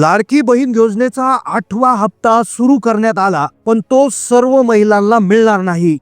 लाडकी बहीण योजनेचा आठवा हप्ता सुरू करण्यात आला पण तो सर्व महिलांना मिळणार नाही.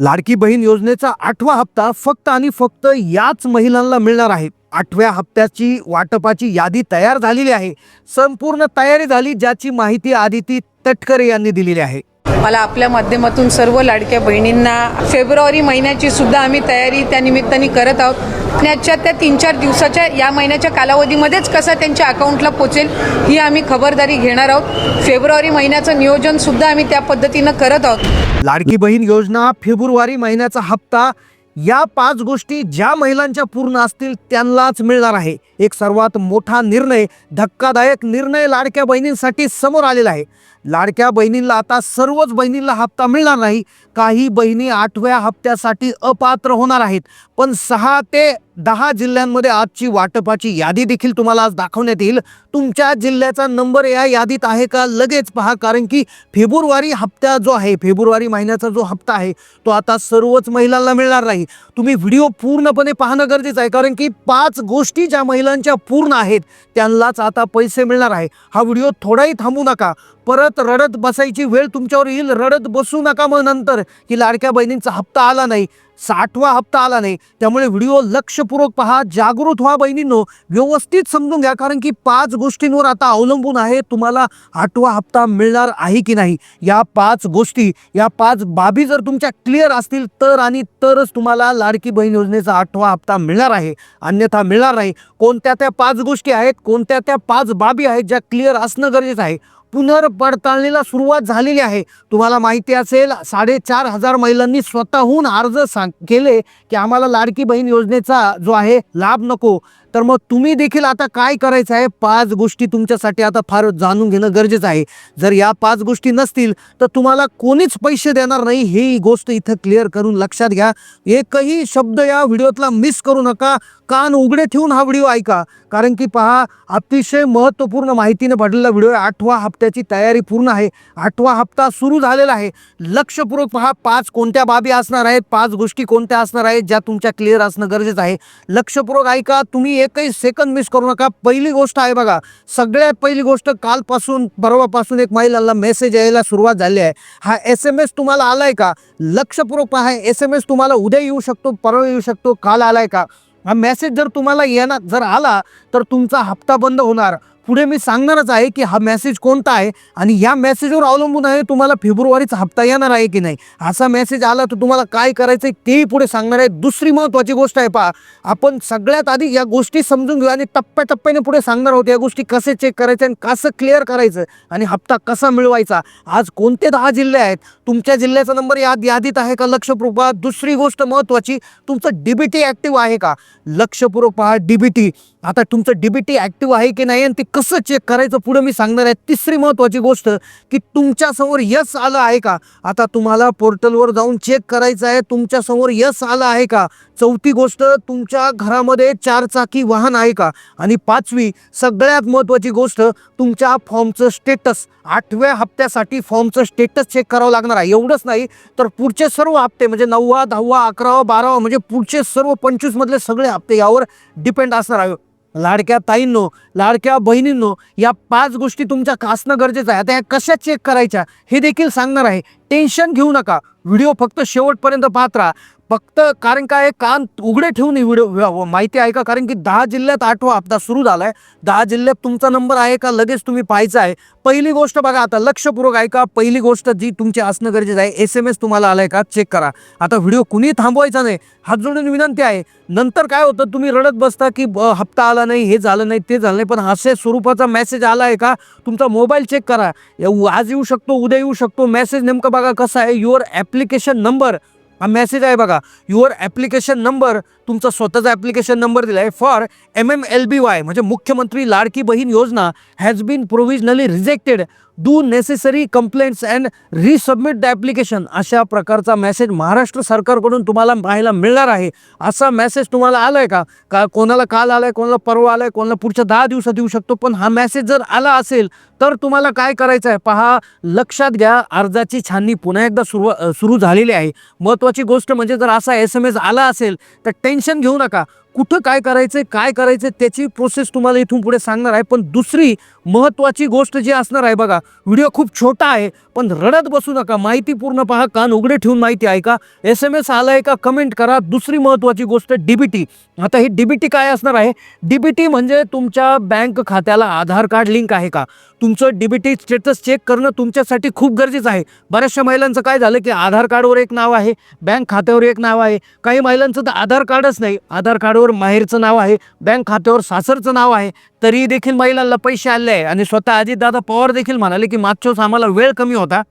लाडकी बहीण योजनेचा आठवा हप्ता फक्त आणि फक्त याच महिलांना मिळणार आहे. आठव्या हप्त्याची वाटपाची यादी तयार झालेली आहे. संपूर्ण तयारी झाली ज्याची माहिती आदिती तटकरे यांनी दिलेली आहे. मला आपल्या माध्यमातून सर्व लाडक्या बहिणींना फेब्रुवारी महिन्याची सुद्धा आम्ही तयारी त्या निमित्ताने करत आहोत. आणि आजच्या त्या तीन चार दिवसाच्या या महिन्याच्या कालावधीमध्येच कसा त्यांच्या अकाउंटला पोचेल ही आम्ही खबरदारी घेणार आहोत. फेब्रुवारी महिन्याचं नियोजन सुद्धा आम्ही त्या पद्धतीनं करत आहोत. लाडकी बहीण योजना फेब्रुवारी महिन्याचा हप्ता या पाच गोष्टी ज्या महिलांच्या पूर्ण असतील त्यांनाच मिळणार आहे. एक सर्वात मोठा निर्णय धक्कादायक निर्णय लाडक्या बहिणींसाठी समोर आलेला आहे. लाडक्या बहिणींना आता सर्वच बहिणींना हप्ता मिळणार नाही. काही बहिणी आठव्या हप्त्यासाठी अपात्र होणार आहेत. पण सहा ते दहा जिल्ह्यांमध्ये आजची वाटपाची यादी देखील तुम्हाला आज दाखवण्यात येईल. तुमच्या जिल्ह्याचा नंबर या यादीत आहे का? लगेच पहा कारण की फेब्रुवारी हप्ता जो आहे फेब्रुवारी महिन्याचा जो हप्ता आहे तो आता सर्वच महिलांना मिळणार नाही. तुम्ही व्हिडिओ पूर्णपणे पाहणं गरजेचं आहे कारण की पाच गोष्टी ज्या महिलांच्या पूर्ण आहेत त्यांनाच आता पैसे मिळणार आहे. हा व्हिडिओ थोडाही थांबू नका. परत रडत बसायची वेळ तुमच्यावर येईल. रडत बसू नका मग नंतर. की लाडक्या बहिणींचा हप्ता आला नाही. साठवा हप्ता आला नाही. त्यामुळे व्हिडिओ लक्षपूर्वक पहा. जागृत व्हा बहिणींनो. व्यवस्थित समजून घ्या. कारण की पाच गोष्टींवर आता अवलंबून आहे. तुम्हाला आठवा हप्ता मिळणार आहे की नाही? या पाच गोष्टी या पाच बाबी जर तुमच्या क्लिअर असतील तर आणि तरच तुम्हाला लाडकी बहीण योजनेचा आठवा हप्ता मिळणार आहे. अन्यथा मिळणार नाही. कोणत्या त्या पाच गोष्टी आहेत? कोणत्या त्या पाच बाबी आहेत ज्या क्लिअर असणं गरजेचं आहे? पुनर्पडताळणीला सुरुवात झालेली आहे. तुम्हाला माहिती असेल साडेचार हजार महिलांनी स्वतःहून अर्ज सांग केले की आम्हाला लाडकी बहीण योजनेचा जो आहे लाभ नको. तर मग तुम्ही देखील आता काय करायचं आहे? पाच गोष्टी तुमच्यासाठी आता फार जाणून घेणं गरजेचं आहे. जर या पाच गोष्टी नसतील तर तुम्हाला कोणीच पैसे देणार नाही. ही गोष्ट इथं क्लिअर करून लक्षात घ्या. एकही शब्द या व्हिडिओतला मिस करू नका. कान उघडे ठेवून हा व्हिडिओ ऐका. कारण की पहा अतिशय महत्त्वपूर्ण माहितीने भरलेला व्हिडिओ आहे. आठवा हप्त्याची तयारी पूर्ण आहे. आठवा हप्ता सुरू झालेला आहे. लक्षपूर्वक पहा पाच कोणत्या बाबी असणार आहेत? पाच गोष्टी कोणत्या असणार आहेत? ज्या तुमच्या क्लिअर असणं गरजेचं आहे. लक्षपूर्वक ऐका तुम्ही एकही सेकंद मिस करू नका. पहिली गोष्ट आहे बघा सगळ्यात पहिली गोष्ट कालपासून परवापासून एक महिलाला मेसेज यायला सुरुवात झाली आहे. हा एस एम एस तुम्हाला आलाय का? लक्षपूर्वक पहा एस एम एस तुम्हाला उद्या येऊ शकतो परवा येऊ शकतो काल आलाय का? हा मेसेज जर तुम्हाला येणार जर आला तर तुमचा हप्ता बंद होणार. पुढे मी सांगणारच आहे की हा मेसेज कोणता आहे आणि या मेसेजवर अवलंबून आहे तुम्हाला फेब्रुवारीचा हप्ता येणार आहे की नाही. असा मेसेज आला तर तुम्हाला काय करायचं आहे तेही पुढे सांगणार आहे. दुसरी महत्त्वाची गोष्ट आहे पहा आपण सगळ्यात आधी या गोष्टी समजून घेऊ आणि टप्प्याटप्प्याने पुढे सांगणार आहोत या गोष्टी कसे चेक करायचे आणि कसं क्लिअर करायचं आणि हप्ता कसा मिळवायचा. आज कोणते दहा जिल्हे आहेत? तुमच्या जिल्ह्याचा नंबर याद यादीत आहे का? लक्षपूर्वक पहा. दुसरी गोष्ट महत्त्वाची तुमचं डीबीटी ॲक्टिव्ह आहे का? लक्षपूर्वक पहा. डीबीटी आता तुमचं डीबीटी ॲक्टिव्ह आहे की नाही? आणि ते कसं चेक करायचं पुढे मी सांगणार आहे. तिसरी महत्त्वाची गोष्ट की तुमच्यासमोर यस आलं आहे का? आता तुम्हाला पोर्टलवर जाऊन चेक करायचं आहे. तुमच्यासमोर यस आलं आहे का? चौथी गोष्ट तुमच्या घरामध्ये चारचाकी वाहन आहे का? आणि पाचवी सगळ्यात महत्त्वाची गोष्ट तुमच्या फॉर्मचं स्टेटस आठव्या हप्त्यासाठी फॉर्मचं स्टेटस चेक करावं लागणार आहे. एवढंच नाही तर पुढचे सर्व हप्ते म्हणजे नववा दहावा अकरावा बारावा म्हणजे पुढचे सर्व पंचवीसमधले सगळे हप्ते यावर डिपेंड असणार आहे. लाडक्या ताईंनो लाडक्या बहिणींनो या पाच गोष्टी तुमच्या कासणं गरजेचं आहे. आता या कशा चेक करायच्या हे देखील सांगणार आहे. टेन्शन घेऊ नका. व्हिडिओ फक्त शेवटपर्यंत पाहत राहा. फक्त कारण काय कान उघडे ठेवून ही व्हिडिओ माहिती आहे का कारण की दहा जिल्ह्यात आठवा हप्ता सुरू झाला आहे दहा जिल्ह्यात तुमचा नंबर आहे का? लगेच तुम्ही पाहायचा आहे. पहिली गोष्ट बघा आता लक्षपूर्वक ऐका. पहिली गोष्ट जी तुमची असणं गरजेचं आहे एस एम एस तुम्हाला आलाय का? चेक करा. आता व्हिडिओ कुणी थांबवायचा नाही. हात जोडून विनंती आहे. नंतर काय होतं तुम्ही रडत बसता की ब- हप्ता आला नाही हे झालं नाही ते झालं नाही. पण असे स्वरूपाचा मेसेज आला आहे का? तुमचा मोबाईल चेक करा. येऊ- आज येऊ शकतो उद्या येऊ शकतो. मेसेज नेमकं बघा कसा आहे. युअर ॲप्लिकेशन नंबर हा मेसेज आहे बघा. युअर ॲप्लिकेशन नंबर तुमचा स्वतःचा ॲप्लिकेशन नंबर दिला आहे for M M L B Y म्हणजे Mukhyamantri Ladki Bahin Yojana has been provisionally rejected do necessary complaints and resubmit the application अशा प्रकारचा मेसेज महाराष्ट्र सरकारकडून तुम्हाला पाहायला मिळणार आहे. असा मेसेज तुम्हाला आला आहे का? का कोणाला काल आला आहे कोणाला परवा आला आहे कोणाला पुढच्या दहा दिवसात येऊ शकतो पण हा मेसेज जर आला असेल तर तुम्हाला काय करायचं आहे? पहा लक्षात घ्या अर्जाची छाननी पुन्हा एकदा सुरू सुरू झालेली आहे. महत्त्वाची गोष्ट म्हणजे जर असा एस एम एस आला असेल तर टेन्शन घेऊ नका. कुठं काय करायचं काय करायचं त्याची प्रोसेस तुम्हाला इथून पुढे सांगणार आहे. पण दुसरी महत्त्वाची गोष्ट जी असणार आहे बघा व्हिडिओ खूप छोटा आहे पण रडत बसू नका. माहिती पूर्ण पहा कान उघडे ठेवून माहिती ऐका. एस एम एस आला आहे का कमेंट करा. दुसरी महत्त्वाची गोष्ट डी बी टी आता ही डी बी टी काय असणार आहे? डी बी टी म्हणजे तुमच्या बँक खात्याला आधार कार्ड लिंक आहे का? तुमचं D B T status check करणं तुमच्यासाठी खूप गरजेचं आहे. बऱ्याचशा महिलांचं काय झालं की आधार कार्डवर एक नाव आहे बँक खात्यावर एक नाव आहे. काही महिलांचं तर आधार कार्डच नाही. आधार कार्डवर माहेरचं नाव आहे बँक खात्यावर सासरचं नाव आहे. तरी देखील महिलांना पैसे आले आहे. आणि स्वतः अजितदादा पवार देखील म्हणाले की मागच्या आम्हाला वेळ कमी होता.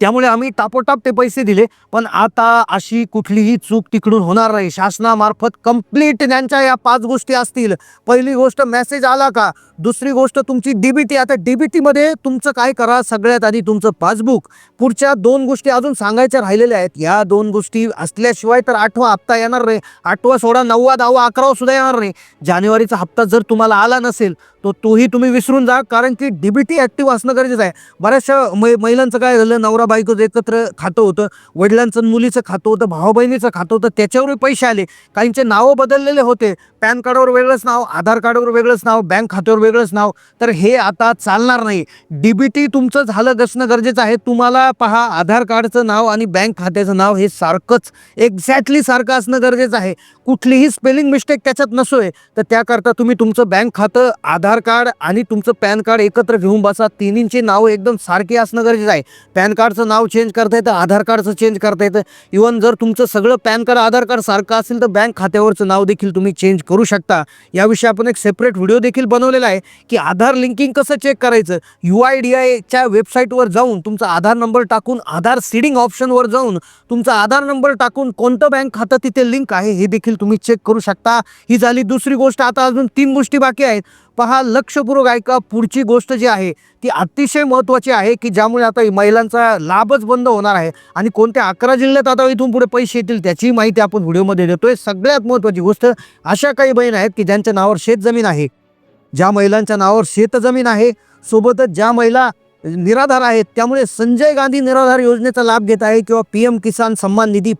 त्यामुळे आम्ही टापोटाप ते पैसे दिले. पण आता अशी कुठलीही चूक तिकडून होणार नाही. शासनामार्फत कंप्लीट त्यांच्या या पाच गोष्टी असतील. पहिली गोष्ट मेसेज आला का? दुसरी गोष्ट तुमची डीबीटी आता डीबीटीमध्ये तुमचं काय करा? सगळ्यात आधी तुमचं पासबुक पुढच्या दोन गोष्टी अजून सांगायच्या राहिलेल्या आहेत. या दोन गोष्टी असल्याशिवाय तर आठवा हप्ता येणार नाही. आठवा सोळा नववा दहावा अकरावा सुद्धा येणार नाही. जानेवारीचा हप्ता जर तुम्हाला आला नसेल तो तोही तुम्ही विसरून जा. कारण की डीबीटी ॲक्टिव्ह असणं गरजेचं आहे. बऱ्याचशा मै महिलांचं काय झालं? नवरा बायकोचं एकत्र खातं होतं वडिलांचं मुलीचं खातं होतं भाऊ बहिणीचं खातं होतं त्याच्यावरही पैसे आले. काहींचे नावं बदललेले होते. पॅन कार्डवर वेगळंच नाव आधार कार्डवर वेगळंच नाव बँक खात्यावर वेगळंच नाव. तर हे आता चालणार नाही. डीबीटी तुमचं झालं असणं गरजेचं आहे. तुम्हाला पहा आधार कार्डचं नाव आणि बँक खात्याचं नाव हे सारखंच एक्झॅक्टली सारखं असणं गरजेचं आहे. कुठलीही स्पेलिंग मिस्टेक त्याच्यात नसोय. तर त्याकरता तुम्ही तुमचं बँक खातं आधार कार्ड आणि तुमचं पॅन कार्ड एकत्र घेऊन बसा. तिन्हींची नावं एकदम सारखी असणं गरजेचं आहे. पॅन कार्ड कार्डचं नाव चेंज करता येतं आधार कार्डचं चेंज करता येतं. इवन जर तुमचं सगळं पॅन कार्ड आधार कार्ड सारखं असेल तर बँक खात्यावरचं नाव देखील तुम्ही चेंज करू शकता. याविषयी आपण एक सेपरेट व्हिडिओ देखील बनवलेला आहे की आधार लिंकिंग कसं चेक करायचं? यू आय डी आयच्या वेबसाईटवर जाऊन तुमचा आधार नंबर टाकून आधार सीडिंग ऑप्शनवर जाऊन तुमचा आधार नंबर टाकून कोणतं बँक खातं तिथे लिंक आहे हे देखील तुम्ही चेक करू शकता. ही झाली दुसरी गोष्ट. आता अजून तीन गोष्टी बाकी आहेत. पहा लक्षपूर्वक ऐका पुढची गोष्ट जी आहे ती अतिशय महत्त्वाची आहे की ज्यामुळे आता महिलांचा लाभच बंद होणार आहे आणि कोणत्या अकरा जिल्ह्यात आता इथून पुढे पैसे येतील त्याची माहिती आपण व्हिडिओमध्ये देतोय. सगळ्यात महत्त्वाची गोष्ट अशा काही बहीण आहेत की ज्यांच्या नावावर शेतजमीन आहे. ज्या महिलांच्या नावावर शेतजमीन आहे सोबतच ज्या महिला निराधार आहेत. त्यामुळे संजय गांधी निराधार योजनेचा लाभ घेत आहे किंवा पी एम किसान सन्मान निधी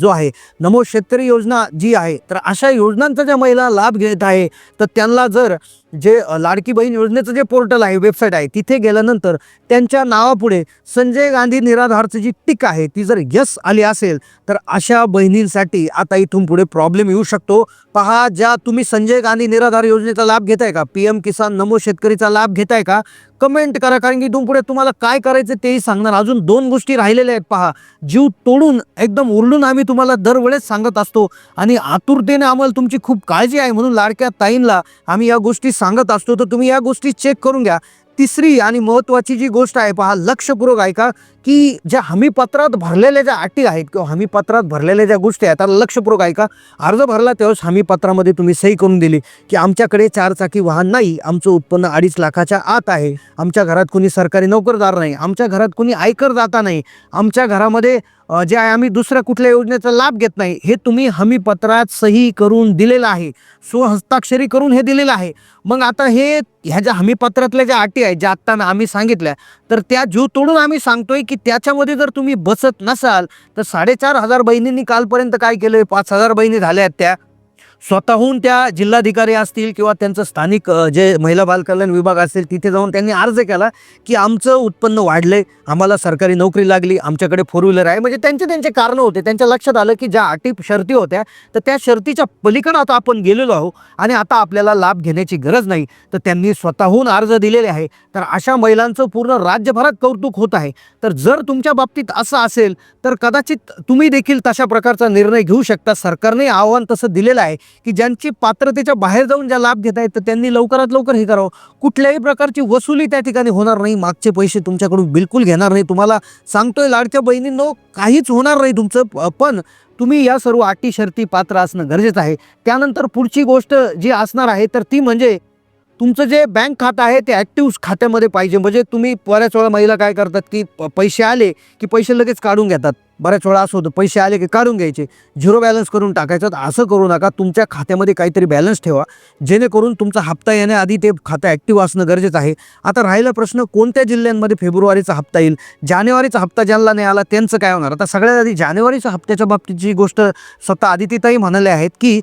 जो आहे नमो शेतकरी योजना जी आहे तर अशा योजनांचा ज्या महिला लाभ घेत आहे तर त्यांना जर जे लाडकी बहीण योजनेचं जे पोर्टल आहे वेबसाईट आहे तिथे गेल्यानंतर त्यांच्या नावापुढे संजय गांधी निराधारची जी टिक आहे ती जर यस आली असेल तर अशा बहिणींसाठी आता इथून पुढे प्रॉब्लेम येऊ शकतो. पहा ज्या तुम्ही संजय गांधी निराधार योजनेचा लाभ घेताय का? पी एम किसान नमो शेतकरीचा लाभ घेताय का? कमेंट करा कारण की इथून पुढे तुम्हाला काय करायचं तेही सांगणार. अजून दोन गोष्टी राहिलेल्या आहेत पहा. जीव तोडून एकदम उरडून आम्ही तुम्हाला दरवेळेस सांगत असतो. आणि आतुरतेने आम्हाला तुमची खूप काळजी आहे म्हणून लाडक्या ताईंना आम्ही या गोष्टी सांगत असतो. तर तुम्ही या गोष्टी चेक करून घ्या. तिसरी आणि महत्त्वाची जी गोष्ट आहे पहा लक्षपूर्वक ऐका की ज्या हमीपत्रात भरलेल्या ज्या अटी आहेत किंवा हमीपत्रात भरलेल्या ज्या गोष्टी आहेत त्याला लक्षपूर्वक ऐका. अर्ज भरला तेव्हाच हमीपत्रामध्ये तुम्ही सही करून दिली की आमच्याकडे चारचाकी वाहन नाही आमचं उत्पन्न अडीच लाखाच्या आत आहे. आमच्या घरात कोणी सरकारी नोकरदार नाही आमच्या घरात कोणी आयकरदाता नाही आमच्या घरामध्ये जे आहे आम्ही दुसऱ्या कुठल्या योजनेचा लाभ घेत नाही. हे तुम्ही हमीपत्रात सही करून दिलेलं आहे. स्वहस्ताक्षरी करून हे दिलेलं आहे. मग आता हे ह्या ज्या हमीपत्रातल्या ज्या अटी आहेत ज्या आत्ता आम्ही सांगितल्या तर त्या जीव तोडून आम्ही सांगतोय की त्याच्यामध्ये जर तुम्ही बसत नसाल तर साडेचार हजार बहिणींनी कालपर्यंत काय केलं पाच हजार बहिणी झाल्या आहेत त्या. स्वतःहून त्या जिल्हाधिकारी असतील किंवा त्यांचं स्थानिक जे महिला बालकल्याण विभाग असेल तिथे जाऊन त्यांनी अर्ज केला की आमचं उत्पन्न वाढलंय आम्हाला सरकारी नोकरी लागली आमच्याकडे फोर व्हीलर आहे. म्हणजे त्यांचे त्यांचे कारणं होते. त्यांच्या लक्षात आलं की ज्या अटी शर्ती होत्या तर त्या शर्तीच्या पलीकडं आता आपण गेलेलो आहोत आणि आता आपल्याला लाभ घेण्याची गरज नाही. तर त्यांनी स्वतःहून अर्ज दिलेले आहे. तर अशा महिलांचं पूर्ण राज्यभरात कौतुक होत आहे. तर जर तुमच्या बाबतीत असं असेल तर कदाचित तुम्ही देखील तशा प्रकारचा निर्णय घेऊ शकता. सरकारने आव्हान तसं दिलेलं आहे की ज्यांची पात्रतेच्या बाहेर जाऊन ज्या लाभ घेत आहेत तर त्यांनी लवकरात लवकर हे करावं. कुठल्याही प्रकारची वसुली त्या ठिकाणी होणार नाही. मागचे पैसे तुमच्याकडून बिलकुल घेणार नाही. तुम्हाला सांगतोय लाडक्या बहिणींनो काहीच होणार नाही तुमचं पण तुम्ही या सर्व अटी शर्ती पात्र असणं गरजेचं आहे. त्यानंतर पुढची गोष्ट जी असणार आहे तर ती म्हणजे तुमचं जे बँक खातं आहे ते ॲक्टिव्ह खात्यामध्ये पाहिजे. म्हणजे तुम्ही बऱ्याच वेळा महिला काय करतात की पैसे आले की पैसे लगेच काढून घेतात. बऱ्याच वेळा असं होतं पैसे आले की काढून घ्यायचे. झिरो बॅलन्स करून टाकायचं तर असं करू नका तुमच्या खात्यामध्ये काहीतरी बॅलन्स ठेवा जेणेकरून तुमचा हप्ता येण्याआधी ते खातं ॲक्टिव्ह असणं गरजेचं आहे. आता राहिला प्रश्न कोणत्या जिल्ह्यांमध्ये फेब्रुवारीचा हप्ता येईल? जानेवारीचा हप्ता ज्यांना नाही आला त्यांचं काय होणार? आता सगळ्यात आधी जानेवारीच्या हप्त्याच्या बाबतीतची गोष्ट स्वतः आदितीताई म्हणाले आहेत की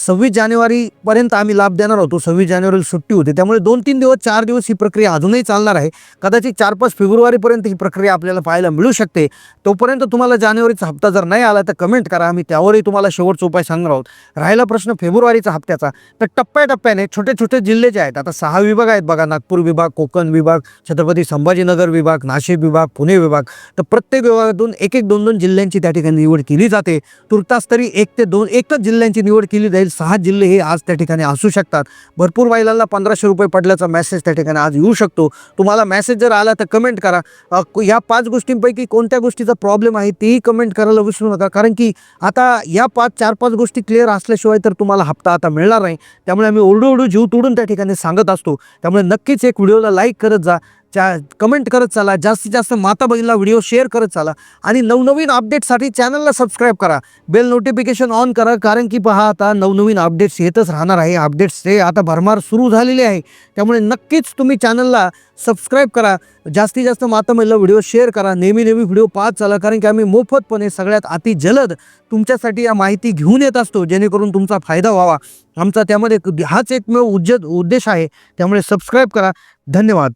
सव्वीस जानेवारीपर्यंत आम्ही लाभ देणार होतो. सव्वीस जानेवारीला सुट्टी होती. त्यामुळे दोन तीन दिवस चार दिवस ही प्रक्रिया अजूनही चालणार आहे. कदाचित चार पाच फेब्रुवारीपर्यंत ही प्रक्रिया आपल्याला पाहायला मिळू शकते. तोपर्यंत तुम्हाला जानेवारीचा हप्ता जर नाही आला तर कमेंट करा. आम्ही त्यावरही तुम्हाला शेवटचा उपाय सांगणार आहोत. राहिला प्रश्न फेब्रुवारीचा हप्त्याचा. तर टप्प्याटप्प्याने छोटे छोटे जिल्हे जे आहेत आता सहा विभाग आहेत बघा. नागपूर विभाग कोकण विभाग छत्रपती संभाजीनगर विभाग नाशिक विभाग पुणे विभाग. तर प्रत्येक विभागातून एक एक दोन दोन जिल्ह्यांची त्या ठिकाणी निवड केली जाते. तुर्तास तरी एक ते दोन एकच जिल्ह्यांची निवड केली जाईल. सहा जिल्हे हे आज त्या ठिकाणी असू शकतात. भरपूर महिलांना पंधराशे रुपये पडल्याचा मेसेज त्या ठिकाणी आज येऊ शकतो. तुम्हाला मेसेज जर आला तर कमेंट करा. या पाच गोष्टींपैकी कोणत्या गोष्टीचा प्रॉब्लेम आहे तेही कमेंट करायला विसरू नका. कारण की आता या पाच चार पाच गोष्टी क्लिअर असल्याशिवाय तर तुम्हाला हप्ता आता मिळणार नाही. त्यामुळे आम्ही ओरडू ओरडू जीव तोडून त्या ठिकाणी सांगत असतो. त्यामुळे नक्कीच एक व्हिडिओला लाईक करत जा. च्या कमेंट करत चाला. जास्तीत जास्त माता बहिणीला व्हिडिओ शेअर करत चाला. आणि नवनवीन अपडेटसाठी चॅनलला सबस्क्राईब करा. बेल नोटिफिकेशन ऑन करा. कारण की पहा आता नवनवीन अपडेट्स येतच राहणार आहे. अपडेट्स ते आता भरमार सुरू झालेले आहे. त्यामुळे नक्कीच तुम्ही चॅनलला सबस्क्राईब करा. जास्तीत जास्त माता बहिणीला व्हिडिओ शेअर करा. नेहमी नेहमी व्हिडिओ पाहत चाला. कारण की आम्ही मोफतपणे सगळ्यात अति जलद तुमच्यासाठी या माहिती घेऊन येत असतो. जेणेकरून तुमचा फायदा व्हावा. आमचा त्यामध्ये हाच एकमेव उज्ज उद्देश आहे. त्यामुळे सबस्क्राईब करा. धन्यवाद.